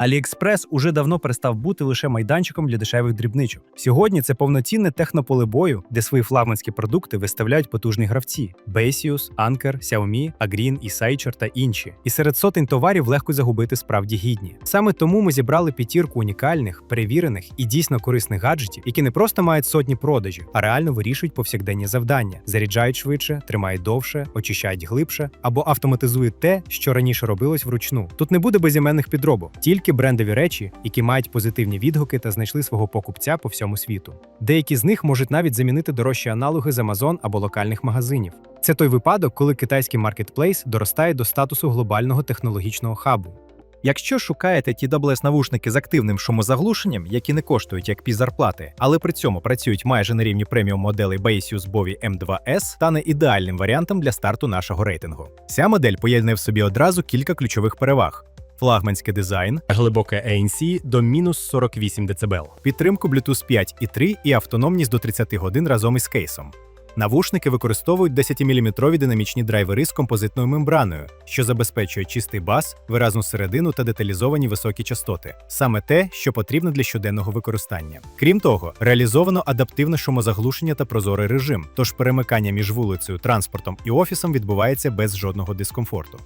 AliExpress уже давно перестав бути лише майданчиком для дешевих дрібничок. Сьогодні це повноцінне технополе бою, де свої флагманські продукти виставляють потужні гравці: Basius, Anker, Xiaomi, Agreen, Ісайчер та інші. І серед сотень товарів легко загубити справді гідні. Саме тому ми зібрали п'ятірку унікальних, перевірених і дійсно корисних гаджетів, які не просто мають сотні продажів, а реально вирішують повсякденні завдання, заряджають швидше, тримають довше, очищають глибше або автоматизують те, що раніше робилось вручну. Тут не буде безіменних підробок, тільки брендові речі, які мають позитивні відгуки та знайшли свого покупця по всьому світу. Деякі з них можуть навіть замінити дорожчі аналоги з Amazon або локальних магазинів. Це той випадок, коли китайський маркетплейс доростає до статусу глобального технологічного хабу. Якщо шукаєте TWS навушники з активним шумозаглушенням, які не коштують як півзарплати, але при цьому працюють майже на рівні преміум моделей Baseus Bowie M2S, стане ідеальним варіантом для старту нашого рейтингу. Ця модель поєднує в собі одразу кілька ключових переваг. Флагманський дизайн, Глибоке ANC до мінус 48 дБ. підтримку Bluetooth 5.3 і автономність до 30 годин разом із кейсом. Навушники використовують 10-мм динамічні драйвери з композитною мембраною, що забезпечує чистий бас, виразну середину та деталізовані високі частоти саме те, що потрібно для щоденного використання. Крім того, реалізовано адаптивне шумозаглушення та прозорий режим, тож перемикання між вулицею, транспортом і офісом відбувається без жодного дискомфорту.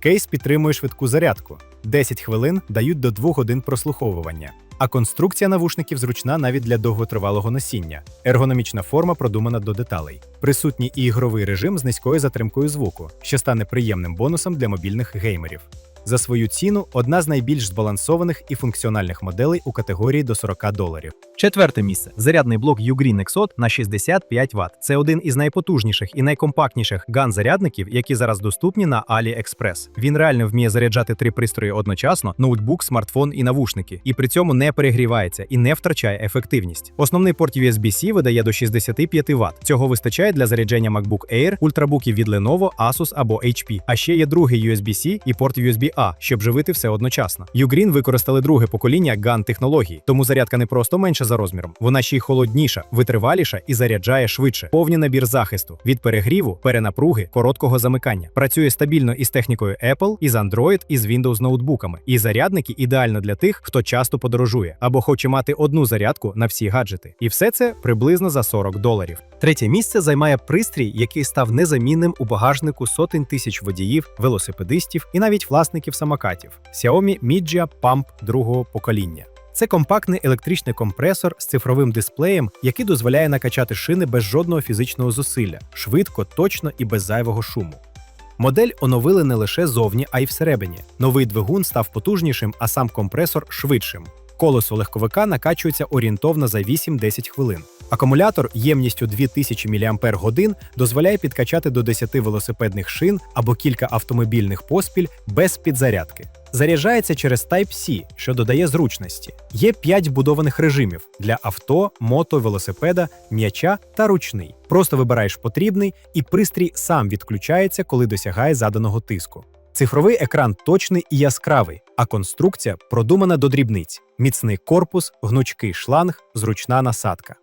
Кейс підтримує швидку зарядку. 10 хвилин дають до 2 годин прослуховування. А конструкція навушників зручна навіть для довготривалого носіння. Ергономічна форма продумана до деталей. Присутній і ігровий режим з низькою затримкою звуку, що стане приємним бонусом для мобільних геймерів. За свою ціну одна з найбільш збалансованих і функціональних моделей у категорії до 40 доларів. Четверте місце. Зарядний блок Ugreen Exot на 65 Вт. Це один із найпотужніших і найкомпактніших ган-зарядників, які зараз доступні на AliExpress. Він реально вміє заряджати три пристрої одночасно: ноутбук, смартфон і навушники, і при цьому не перегрівається і не втрачає ефективність. Основний порт USB-C видає до 65 Вт. Цього вистачає для заряджання MacBook Air, ультрабуків від Lenovo, Asus або HP. А ще є другий USB-C і порт USB-A, щоб живити все одночасно. Ugreen використали друге покоління GAN технології, тому зарядка не просто менша за розміром, вона ще й холодніша, витриваліша і заряджає швидше. Повний набір захисту від перегріву, перенапруги, короткого замикання. Працює стабільно із технікою Apple, із Android, із Windows ноутбуками. І зарядники ідеально для тих, хто часто подорожує або хоче мати одну зарядку на всі гаджети. І все це приблизно за 40 доларів. Третє місце займає пристрій, який став незамінним у багажнику сотень тисяч водіїв, велосипедистів і навіть власників самокатів Xiaomi Mijia Pump другого покоління. Це компактний електричний компресор з цифровим дисплеєм, який дозволяє накачати шини без жодного фізичного зусилля, швидко, точно і без зайвого шуму. Модель оновили не лише зовні, а й всередині. Новий двигун став потужнішим, а сам компресор швидшим. Колесо легковика накачується орієнтовно за 8-10 хвилин. Акумулятор ємністю 2000 мАч дозволяє підкачати до 10 велосипедних шин або кілька автомобільних поспіль без підзарядки. Заряджається через Type-C, що додає зручності. Є 5 вбудованих режимів для авто, мото, велосипеда, м'яча та ручний. Просто вибираєш потрібний, і пристрій сам відключається, коли досягає заданого тиску. Цифровий екран точний і яскравий, а конструкція продумана до дрібниць: міцний корпус, гнучкий шланг, зручна насадка.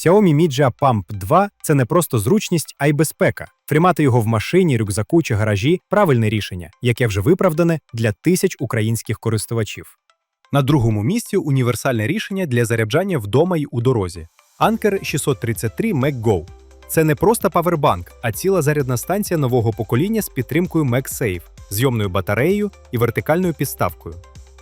Xiaomi Mijia Pump 2 це не просто зручність, а й безпека. Тримати його в машині, рюкзаку чи гаражі правильне рішення, яке вже виправдане для тисяч українських користувачів. На другому місці універсальне рішення для заряджання вдома й у дорозі. Anker 633 MagGo. Це не просто павербанк, а ціла зарядна станція нового покоління з підтримкою MagSafe, зйомною батареєю і вертикальною підставкою.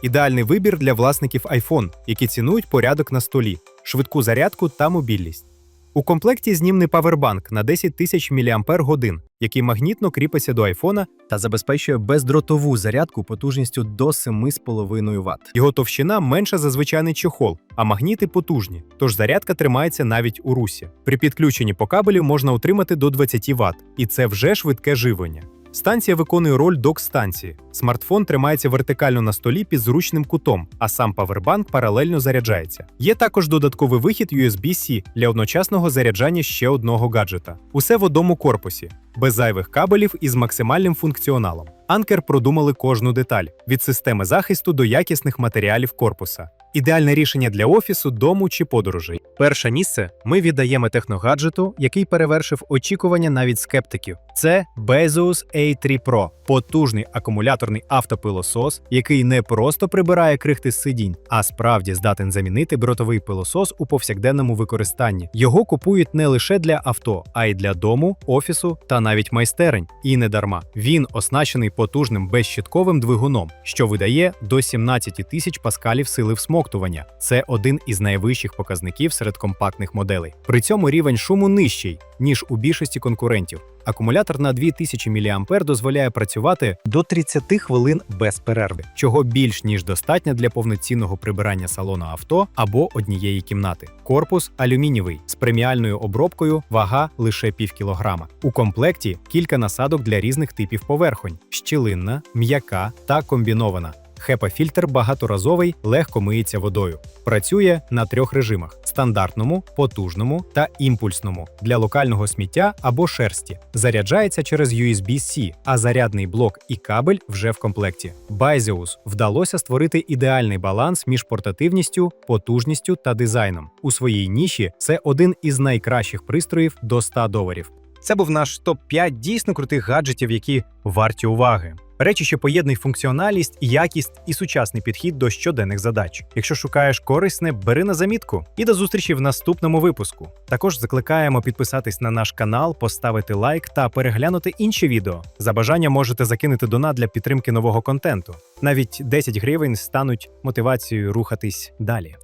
Ідеальний вибір для власників iPhone, які цінують порядок на столі, швидку зарядку та мобільність. У комплекті знімний павербанк на 10 тисяч мАч, який магнітно кріпиться до айфона та забезпечує бездротову зарядку потужністю до 7,5 Вт. Його товщина менша за звичайний чохол, а магніти потужні, тож зарядка тримається навіть у русі. При підключенні по кабелю можна отримати до 20 Вт, і це вже швидке живлення. Станція виконує роль док-станції. Смартфон тримається вертикально на столі під зручним кутом, а сам павербанк паралельно заряджається. Є також додатковий вихід USB-C для одночасного заряджання ще одного гаджета. Усе в одному корпусі, без зайвих кабелів і з максимальним функціоналом. Анкер продумали кожну деталь від системи захисту до якісних матеріалів корпуса. Ідеальне рішення для офісу, дому чи подорожей. Перше місце ми віддаємо техногаджету, який перевершив очікування навіть скептиків. Це Bezos A3 Pro – потужний акумуляторний автопилосос, який не просто прибирає крихти сидінь, а справді здатен замінити дротовий пилосос у повсякденному використанні. Його купують не лише для авто, а й для дому, офісу та навіть майстерень. І не дарма. Він оснащений потужним безщитковим двигуном, що видає до 17 тисяч паскалів сили всмоктування. Це один із найвищих показників серед компактних моделей. При цьому рівень шуму нижчий, ніж у більшості конкурентів. Акумулятор на 2000 мА дозволяє працювати до 30 хвилин без перерви, чого більш ніж достатньо для повноцінного прибирання салону авто або однієї кімнати. Корпус алюмінієвий з преміальною обробкою, вага лише пів кілограма. У комплекті кілька насадок для різних типів поверхонь: щілинна, м'яка та комбінована. HEPA-фільтр багаторазовий, легко миється водою. Працює на трьох режимах: стандартному, потужному та імпульсному для локального сміття або шерсті. Заряджається через USB-C, а зарядний блок і кабель вже в комплекті. Байзеус вдалося створити ідеальний баланс між портативністю, потужністю та дизайном. У своїй ніші це один із найкращих пристроїв до 100 доларів. Це був наш топ-5 дійсно крутих гаджетів, які варті уваги. Речі, що поєднують функціональність, якість і сучасний підхід до щоденних задач. Якщо шукаєш корисне, бери на замітку. І до зустрічі в наступному випуску. Також закликаємо підписатись на наш канал, поставити лайк та переглянути інші відео. За бажанням можете закинути донат для підтримки нового контенту. Навіть 10 гривень стануть мотивацією рухатись далі.